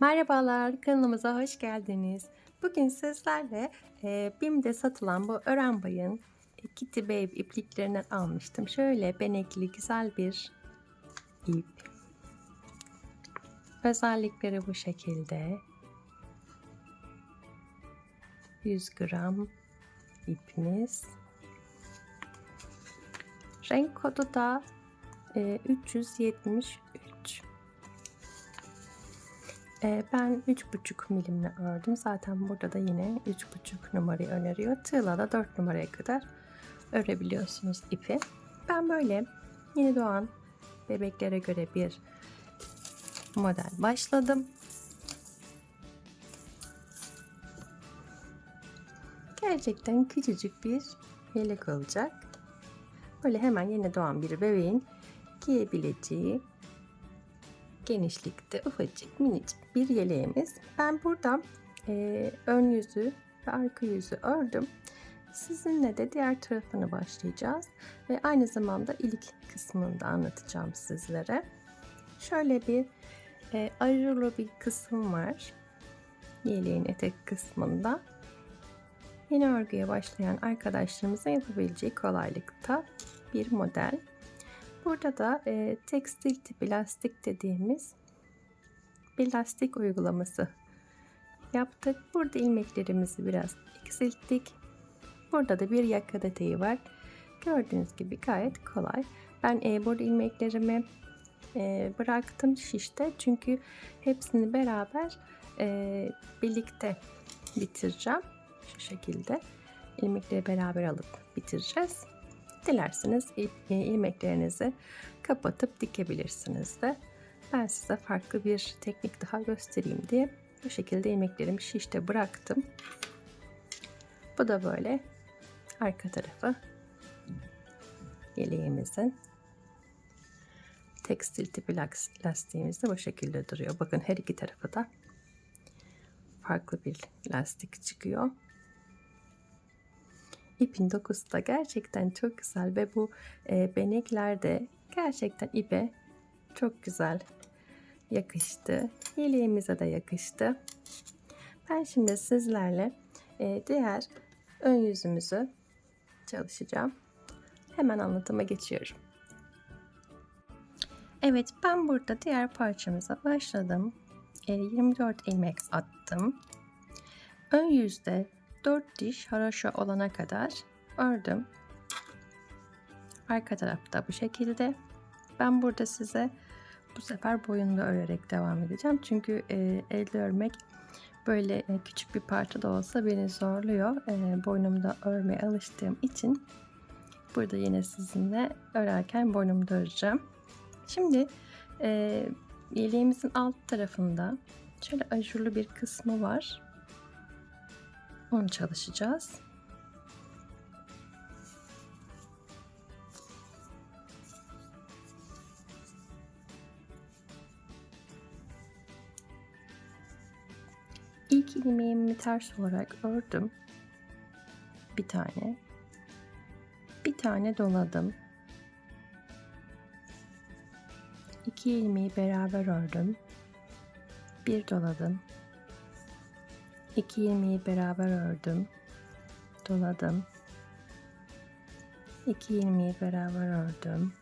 Merhabalar, kanalımıza hoş geldiniz. Bugün sizlerle e, BİM'de satılan bu Örenbay'ın Kitty Babe ipliklerinden almıştım. Şöyle benekli güzel bir ip. Özellikleri bu şekilde. 100 gram ipimiz. Renk kodu da e, 373. E, ben 3,5 milimle ördüm. Zaten burada da yine 3,5 numarayı öneriyor. Tığla da 4 numaraya kadar örebiliyorsunuz ipi. Ben böyle yeni doğan bebeklere göre bir model başladım. Gerçekten küçücük bir yelek olacak. Böyle hemen yeni doğan bir bebeğin giyebileceği genişlikte ufacık minicik bir yeleğimiz. Ben burada e, ön yüzü ve arka yüzü ördüm. Sizinle de diğer tarafını başlayacağız ve aynı zamanda ilk kısmını da anlatacağım sizlere. Şöyle bir e, ayrılı bir kısım var yeleğin etek kısmında. Yeni örgüye başlayan arkadaşlarımızın yapabileceği kolaylıkta bir model. Burada da e, tekstil tipi lastik dediğimiz bir lastik uygulaması yaptık. Burada ilmeklerimizi biraz eksilttik. Burada da bir yaka detayı var. Gördüğünüz gibi gayet kolay. Ben e, burada ilmeklerimi e, bıraktım şişte çünkü hepsini beraber e, birlikte bitireceğim. Şu şekilde ilmekleri beraber alıp bitireceğiz. Dilerseniz ilmeklerinizi kapatıp dikebilirsiniz de. Ben size farklı bir teknik daha göstereyim diye bu şekilde ilmeklerimi şişte bıraktım. Bu da böyle arka tarafı yeleğimizin tekstil tipi lastiğimiz de bu şekilde duruyor. Bakın her iki tarafı da farklı bir lastik çıkıyor. İpin dokusu da gerçekten çok güzel ve bu e, benekler de gerçekten ipe çok güzel yakıştı. Yeleğimize de yakıştı. Ben şimdi sizlerle e, diğer ön yüzümüzü çalışacağım. Hemen anlatıma geçiyorum. Evet ben burada diğer parçamıza başladım. E, 24 ilmek attım. Ön yüzde 4 diş haraşo olana kadar ördüm. Arka tarafta bu şekilde. Ben burada size bu sefer boyunda örerek devam edeceğim. Çünkü e, elde örmek böyle e, küçük bir parça da olsa beni zorluyor. E, boynumda örmeye alıştığım için burada yine sizinle örerken boynumda öreceğim. Şimdi e, yeleğimizin alt tarafında şöyle ajurlu bir kısmı var. Onu çalışacağız. İlk ilmeğimi ters olarak ördüm. Bir tane. Bir tane doladım. İki ilmeği beraber ördüm. Bir doladım. İki ilmeği beraber ördüm. Doladım. İki ilmeği beraber ördüm.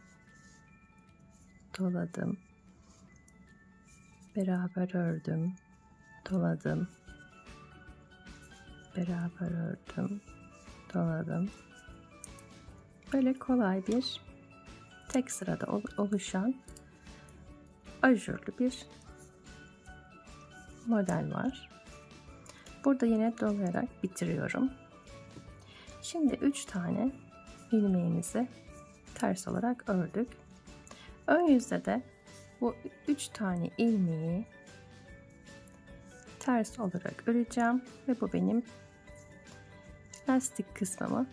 Doladım. Beraber ördüm. Doladım. Beraber ördüm. Doladım. Böyle kolay bir tek sırada oluşan ajurlu bir model var. Burada yine dolayarak bitiriyorum. Şimdi 3 tane ilmeğimizi ters olarak ördük. Ön yüzde de bu 3 tane ilmeği ters olarak öreceğim ve bu benim lastik kısmımı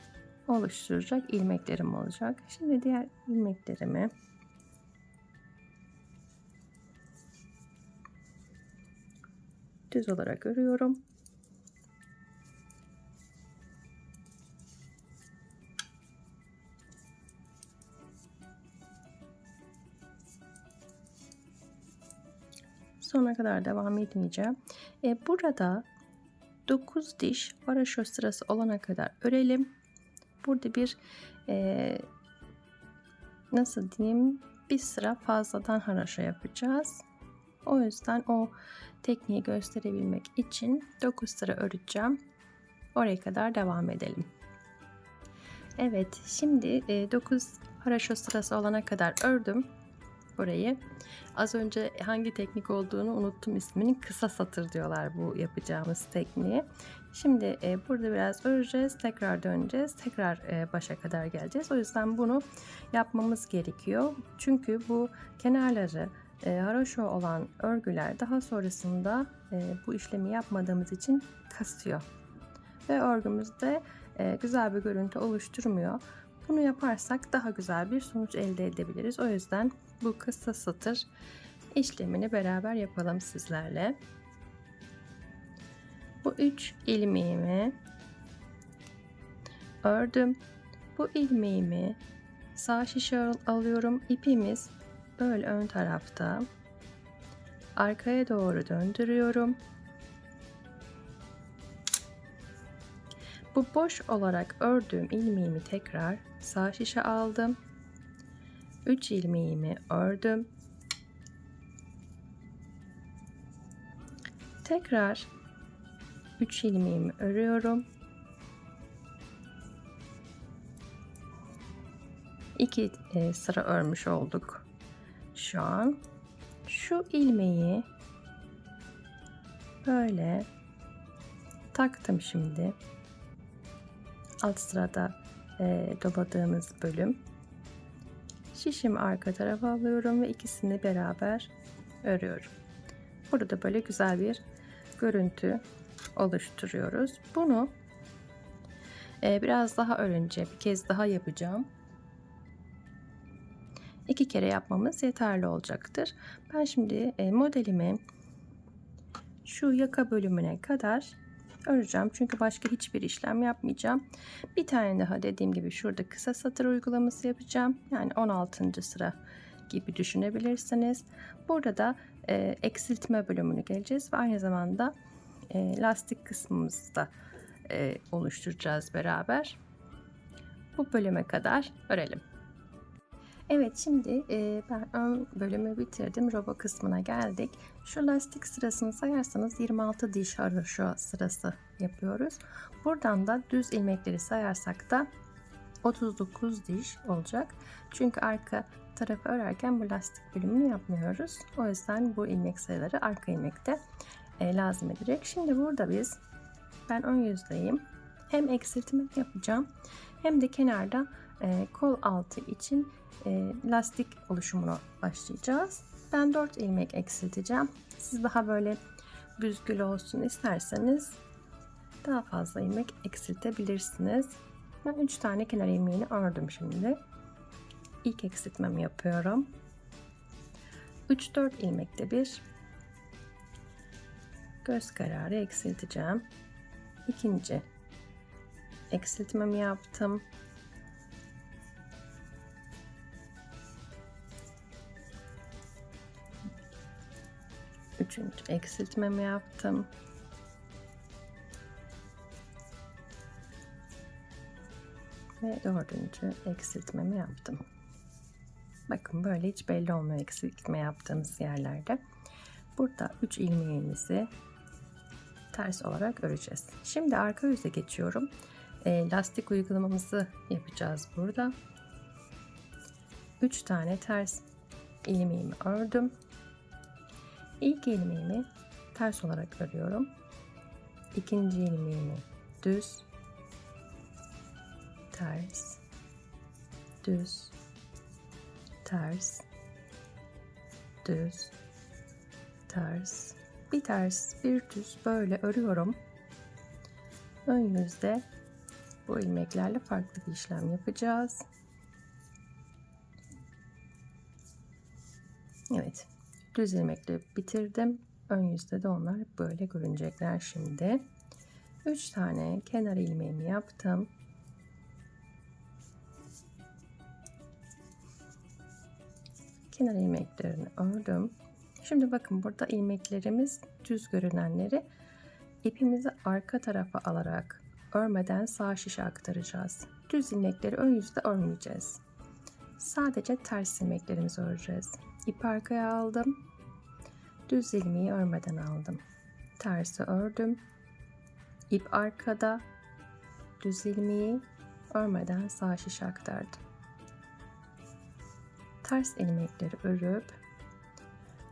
oluşturacak ilmeklerim olacak. Şimdi diğer ilmeklerimi düz olarak örüyorum. Sonuna kadar devam etmeyeceğim. E, burada 9 diş haraşo sırası olana kadar örelim. Burada bir e, nasıl diyeyim bir sıra fazladan haraşo yapacağız. O yüzden o tekniği gösterebilmek için 9 sıra öreceğim. Oraya kadar devam edelim. Evet şimdi 9 haraşo sırası olana kadar ördüm burayı. Az önce hangi teknik olduğunu unuttum isminin kısa satır diyorlar bu yapacağımız tekniğe. Şimdi e, burada biraz öreceğiz, tekrar döneceğiz, tekrar e, başa kadar geleceğiz. O yüzden bunu yapmamız gerekiyor. Çünkü bu kenarları e, haroşo olan örgüler daha sonrasında e, bu işlemi yapmadığımız için kasıyor. Ve örgümüzde e, güzel bir görüntü oluşturmuyor. Bunu yaparsak daha güzel bir sonuç elde edebiliriz. O yüzden bu kısa satır işlemini beraber yapalım sizlerle. Bu üç ilmeğimi ördüm. Bu ilmeğimi sağ şişe alıyorum. İpimiz böyle ön tarafta. Arkaya doğru döndürüyorum. Bu boş olarak ördüğüm ilmeğimi tekrar sağ şişe aldım. 3 ilmeğimi ördüm. Tekrar 3 ilmeğimi örüyorum. 2 e, sıra örmüş olduk. Şu an şu ilmeği böyle taktım şimdi. Alt sırada e, doladığımız bölüm. Şişimi arka tarafa alıyorum ve ikisini beraber örüyorum. Burada böyle güzel bir görüntü oluşturuyoruz. Bunu e, biraz daha örünce bir kez daha yapacağım. İki kere yapmamız yeterli olacaktır. Ben şimdi e, modelimi şu yaka bölümüne kadar öreceğim. Çünkü başka hiçbir işlem yapmayacağım. Bir tane daha dediğim gibi şurada kısa satır uygulaması yapacağım. Yani 16. sıra gibi düşünebilirsiniz. Burada da e, eksiltme bölümünü geleceğiz ve aynı zamanda e, lastik kısmımızı da e, oluşturacağız beraber. Bu bölüme kadar örelim. Evet şimdi e, ben ön bölümü bitirdim. Robo kısmına geldik. Şu lastik sırasını sayarsanız 26 diş haroşo sırası yapıyoruz. Buradan da düz ilmekleri sayarsak da 39 diş olacak. Çünkü arka tarafı örerken bu lastik bölümünü yapmıyoruz. O yüzden bu ilmek sayıları arka ilmekte e, lazım edecek. Şimdi burada biz ben ön yüzdeyim. Hem eksiltme yapacağım hem de kenarda e, kol altı için e, lastik oluşumuna başlayacağız. Ben 4 ilmek eksilteceğim. Siz daha böyle büzgül olsun isterseniz daha fazla ilmek eksiltebilirsiniz. Ben 3 tane kenar ilmeğini ördüm şimdi. İlk eksiltmemi yapıyorum. 3-4 ilmekte bir göz kararı eksilteceğim. İkinci eksiltmemi yaptım. Üçüncü eksiltmemi yaptım. Ve dördüncü eksiltmemi yaptım. Bakın böyle hiç belli olmuyor eksiltme yaptığımız yerlerde. Burada 3 ilmeğimizi ters olarak öreceğiz. Şimdi arka yüze geçiyorum. E, lastik uygulamamızı yapacağız burada. 3 tane ters ilmeğimi ördüm. İlk ilmeğimi ters olarak örüyorum. İkinci ilmeğimi düz, ters, düz, ters, düz, ters, bir ters, bir düz böyle örüyorum. Ön yüzde bu ilmeklerle farklı bir işlem yapacağız. Evet düz ilmekle bitirdim. Ön yüzde de onlar böyle görünecekler şimdi. 3 tane kenar ilmeğimi yaptım. Kenar ilmeklerini ördüm. Şimdi bakın burada ilmeklerimiz düz görünenleri ipimizi arka tarafa alarak örmeden sağ şişe aktaracağız. Düz ilmekleri ön yüzde örmeyeceğiz. Sadece ters ilmeklerimizi öreceğiz. İp arkaya aldım. Düz ilmeği örmeden aldım. Tersi ördüm. İp arkada. Düz ilmeği örmeden sağ şişe aktardım. Ters ilmekleri örüp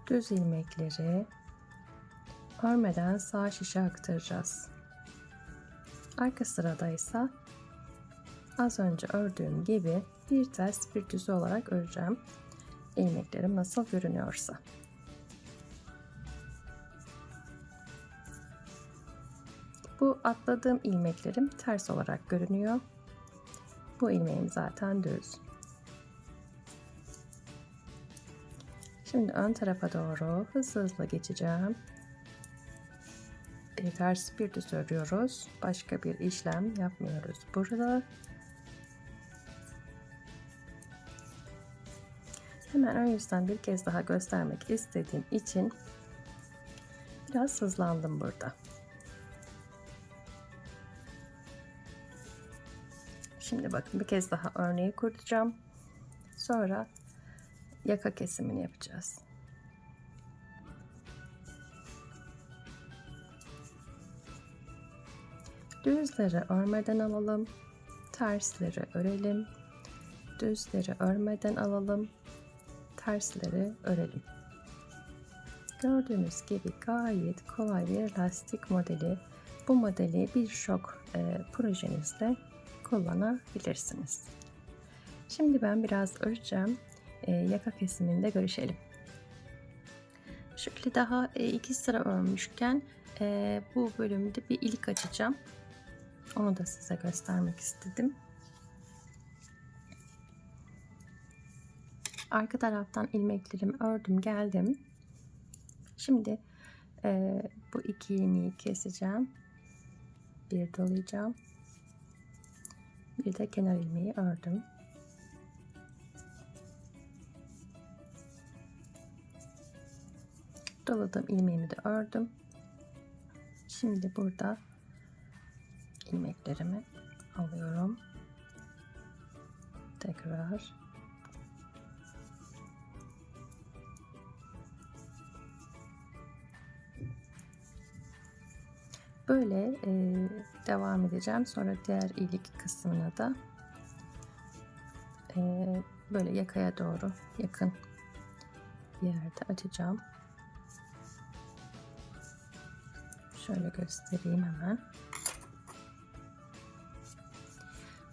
düz ilmekleri örmeden sağ şişe aktaracağız. Arka sırada ise az önce ördüğüm gibi bir ters bir düz olarak öreceğim. ilmeklerim nasıl görünüyorsa. Bu atladığım ilmeklerim ters olarak görünüyor. Bu ilmeğim zaten düz. Şimdi ön tarafa doğru hızlı hızlı geçeceğim. Bir ters bir düz örüyoruz. Başka bir işlem yapmıyoruz burada. Hemen ön yüzden bir kez daha göstermek istediğim için biraz hızlandım burada. Şimdi bakın bir kez daha örneği kuracağım. Sonra yaka kesimini yapacağız. Düzleri örmeden alalım. Tersleri örelim. Düzleri örmeden alalım. Tersleri örelim. Gördüğünüz gibi gayet kolay bir lastik modeli. Bu modeli birçok e, projenizde kullanabilirsiniz. Şimdi ben biraz öreceğim. E, yaka kesiminde görüşelim. Şöyle daha e, iki sıra örmüşken e, bu bölümde bir ilik açacağım. Onu da size göstermek istedim. Arka taraftan ilmeklerimi ördüm geldim. Şimdi e, bu iki ilmeği keseceğim. Bir dolayacağım. Bir de kenar ilmeği ördüm. Doladığım ilmeğimi de ördüm. Şimdi burada ilmeklerimi alıyorum. Tekrar Böyle e, devam edeceğim. Sonra diğer ilik kısmına da e, böyle yakaya doğru yakın bir yerde açacağım. Şöyle göstereyim hemen.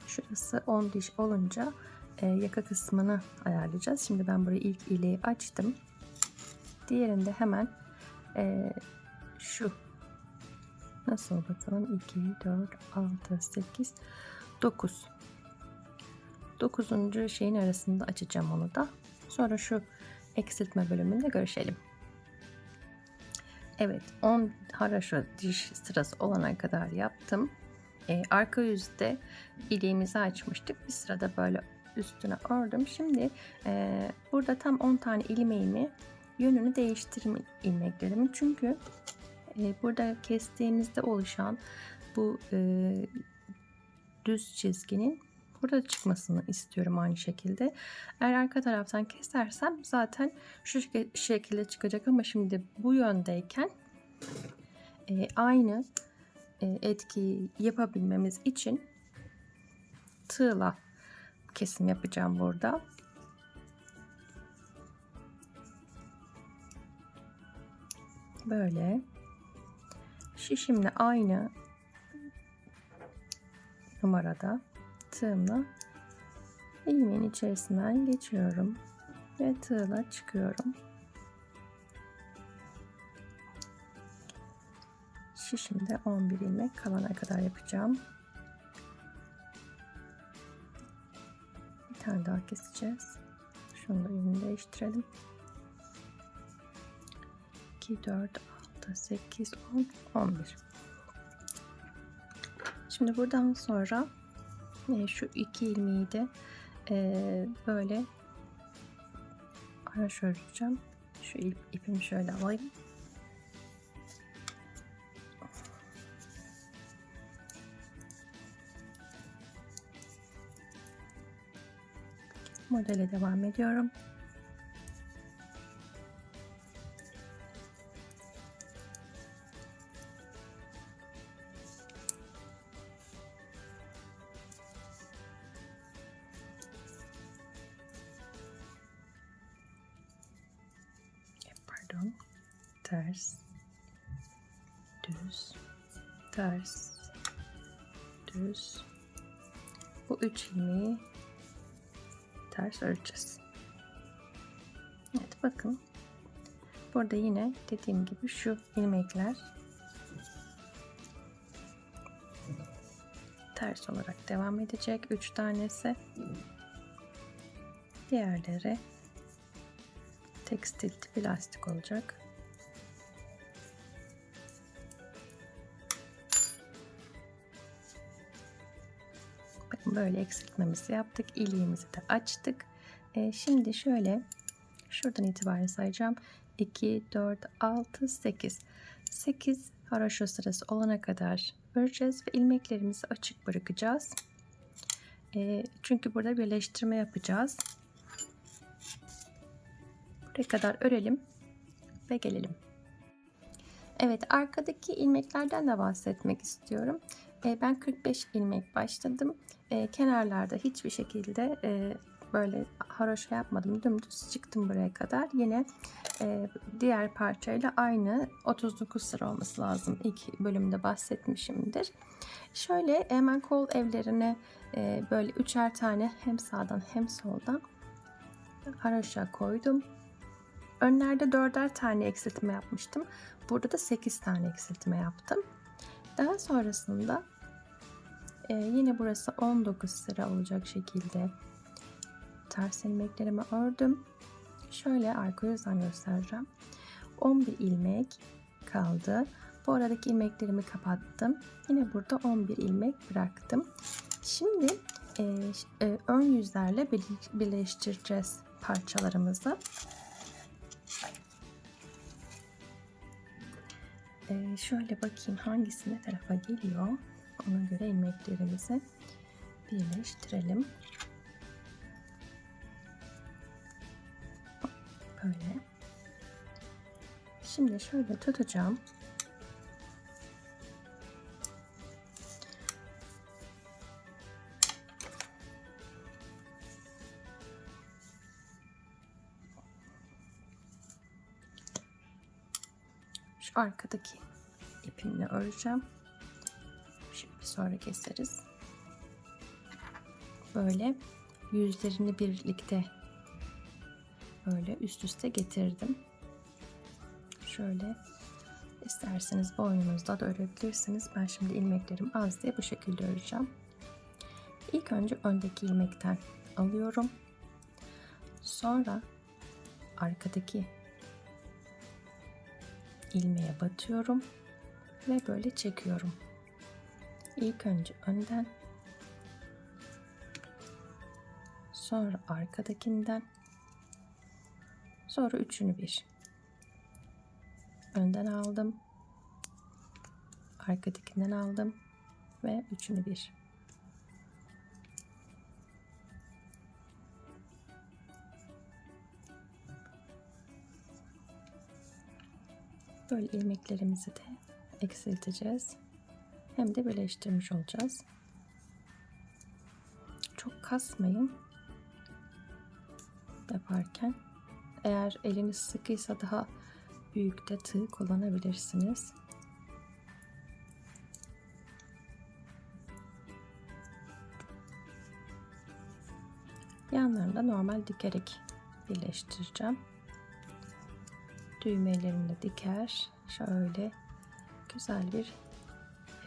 Şurası 10 diş olunca e, yaka kısmını ayarlayacağız. Şimdi ben burayı ilk iliği açtım. Diğerinde hemen e, şu nasıl bakalım 2 4 6 8 9 9. şeyin arasında açacağım onu da. Sonra şu eksiltme bölümünde görüşelim. Evet 10 haraşo diş sırası olana kadar yaptım. Ee, arka yüzde iliğimizi açmıştık. Bir sırada böyle üstüne ördüm. Şimdi e, burada tam 10 tane ilmeğimi yönünü değiştirme ilmeklerimin. Çünkü burada kestiğimizde oluşan bu e, düz çizginin burada çıkmasını istiyorum aynı şekilde. Eğer arka taraftan kesersem zaten şu şekilde çıkacak ama şimdi bu yöndeyken e, aynı e, etkiyi yapabilmemiz için tığla kesim yapacağım burada. Böyle şişimle aynı numarada tığımla ilmeğin içerisinden geçiyorum ve tığla çıkıyorum. Şişimde 11 ilmek kalana kadar yapacağım. Bir tane daha keseceğiz. Şunu da yönünü değiştirelim. 2, 4, 6, 8, 10, 11. Şimdi buradan sonra e, şu iki ilmeği de e, böyle araş öreceğim. Şu ip, ipimi şöyle alayım. Modele devam ediyorum. Ters. Düz. Ters. Düz. Bu üç ilmeği ters öreceğiz. Evet bakın. Burada yine dediğim gibi şu ilmekler ters olarak devam edecek. Üç tanesi. Diğerleri tekstil tipi lastik olacak. Böyle eksiltmemizi yaptık. İliğimizi de açtık. Ee, şimdi şöyle şuradan itibaren sayacağım. 2, 4, 6, 8. 8 haroşa sırası olana kadar öreceğiz ve ilmeklerimizi açık bırakacağız. Ee, çünkü burada birleştirme yapacağız. Buraya kadar örelim ve gelelim. Evet arkadaki ilmeklerden de bahsetmek istiyorum. E, ben 45 ilmek başladım. E, kenarlarda hiçbir şekilde e, böyle haroşa yapmadım. Dümdüz çıktım buraya kadar. Yine e, diğer parçayla aynı 39 sıra olması lazım. İlk bölümde bahsetmişimdir. Şöyle hemen kol evlerine e, böyle üçer tane hem sağdan hem soldan haroşa koydum. Önlerde dörder tane eksiltme yapmıştım. Burada da 8 tane eksiltme yaptım. Daha sonrasında e, yine burası 19 sıra olacak şekilde ters ilmeklerimi ördüm. Şöyle arka yüzden göstereceğim. 11 ilmek kaldı. Bu aradaki ilmeklerimi kapattım. Yine burada 11 ilmek bıraktım. Şimdi e, e, ön yüzlerle birleştireceğiz parçalarımızı. Ee, şöyle bakayım hangisi ne tarafa geliyor. Ona göre ilmeklerimizi birleştirelim. Böyle. Şimdi şöyle tutacağım. Şu arkadaki ipimle öreceğim. Sonra keseriz. Böyle yüzlerini birlikte böyle üst üste getirdim. Şöyle isterseniz boynunuzda da örebilirsiniz. Ben şimdi ilmeklerim az diye bu şekilde öreceğim. İlk önce öndeki ilmekten alıyorum. Sonra arkadaki ilmeğe batıyorum ve böyle çekiyorum. İlk önce önden sonra arkadakinden sonra üçünü bir önden aldım arkadakinden aldım ve üçünü bir Böyle ilmeklerimizi de eksilteceğiz. Hem de birleştirmiş olacağız. Çok kasmayın yaparken. Eğer eliniz sıkıysa daha büyük de tığ kullanabilirsiniz. Yanlarında normal dikerek birleştireceğim düğmelerini diker. Şöyle güzel bir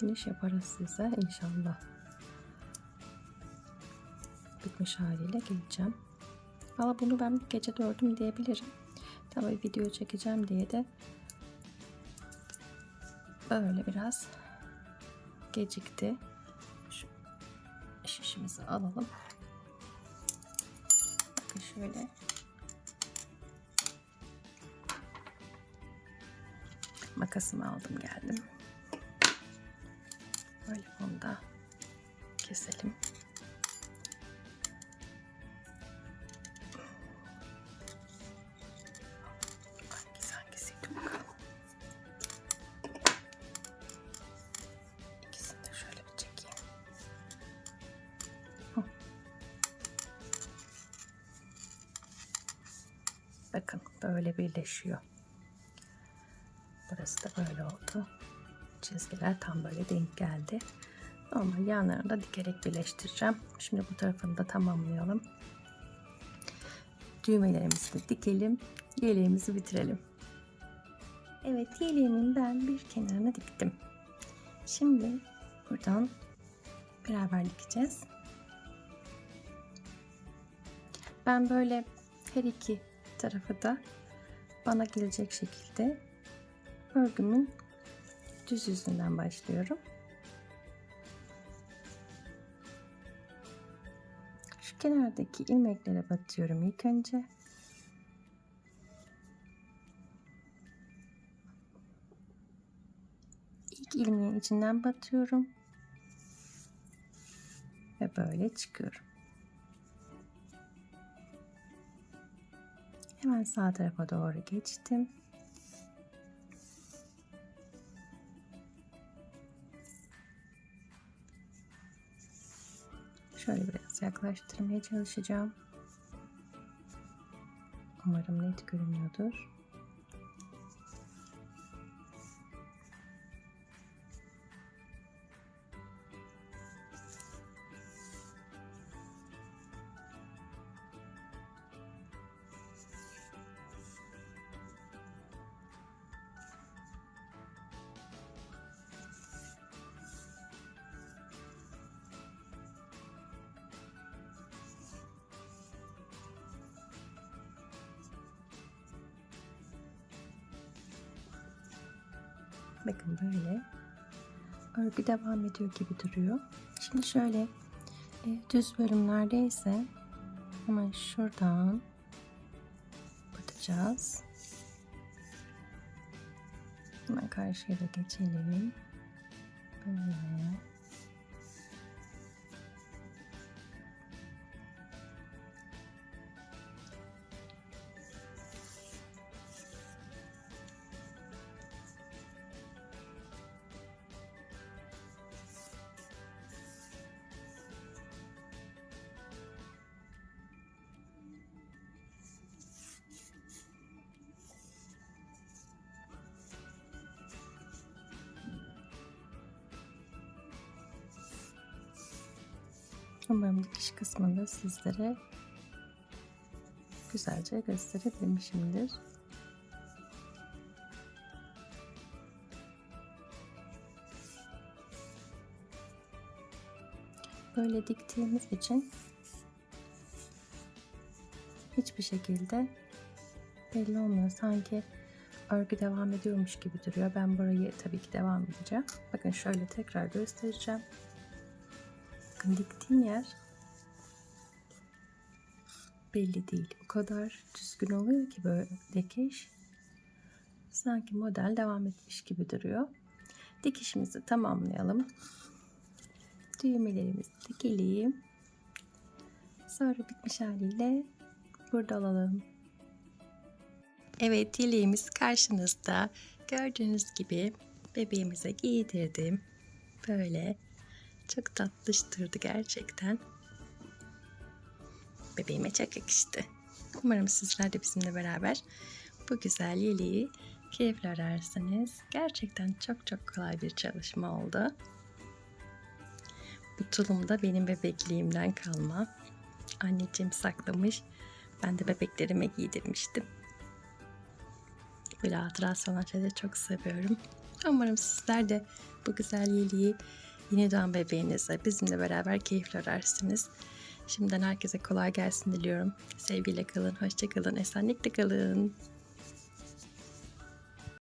finish yaparız size inşallah. Bitmiş haliyle geleceğim. Valla bunu ben gece dördüm diyebilirim. Tabii video çekeceğim diye de böyle biraz gecikti. Şu şişimizi alalım. Bakın şöyle makasımı aldım geldim. Böyle bunu da keselim. Hangisi hangisiydi bakalım. İkisini şöyle bir çekeyim. Bakın böyle birleşiyor. Burası da böyle oldu. Çizgiler tam böyle denk geldi. Normal yanlarını da dikerek birleştireceğim. Şimdi bu tarafını da tamamlayalım. Düğmelerimizi de dikelim. Yeleğimizi bitirelim. Evet yeleğimin ben bir kenarına diktim. Şimdi buradan beraber dikeceğiz. Ben böyle her iki tarafı da bana gelecek şekilde örgümün düz yüzünden başlıyorum. Şu kenardaki ilmeklere batıyorum ilk önce. İlk ilmeğin içinden batıyorum. Ve böyle çıkıyorum. Hemen sağ tarafa doğru geçtim. Şöyle biraz yaklaştırmaya çalışacağım. Umarım net görünüyordur. Devam ediyor gibi duruyor. Şimdi şöyle e, düz bölümlerde ise hemen şuradan batacağız. Hemen karşıya da geçelim. Böyle. Kısmında sizlere güzelce gösterebilmişimdir. Böyle diktiğimiz için hiçbir şekilde belli olmuyor. Sanki örgü devam ediyormuş gibi duruyor. Ben burayı tabii ki devam edeceğim. Bakın şöyle tekrar göstereceğim. Bakın diktiğim yer belli değil. O kadar düzgün oluyor ki böyle dikiş. Sanki model devam etmiş gibi duruyor. Dikişimizi tamamlayalım. Düğmelerimizi dikelim. Sonra bitmiş haliyle burada alalım. Evet yeleğimiz karşınızda. Gördüğünüz gibi bebeğimize giydirdim. Böyle çok tatlıştırdı gerçekten. Bebeğime çok yakıştı. Umarım sizler de bizimle beraber bu güzel yeleği keyifle ararsınız. Gerçekten çok çok kolay bir çalışma oldu. Bu tulum da benim bebekliğimden kalma. Anneciğim saklamış. Ben de bebeklerime giydirmiştim. Böyle hatırası olan şeyleri çok seviyorum. Umarım sizler de bu güzel yeleği yeni doğan bebeğinize bizimle beraber keyifle ararsınız. Şimdiden herkese kolay gelsin diliyorum. Sevgiyle kalın, hoşça kalın, esenlikle kalın.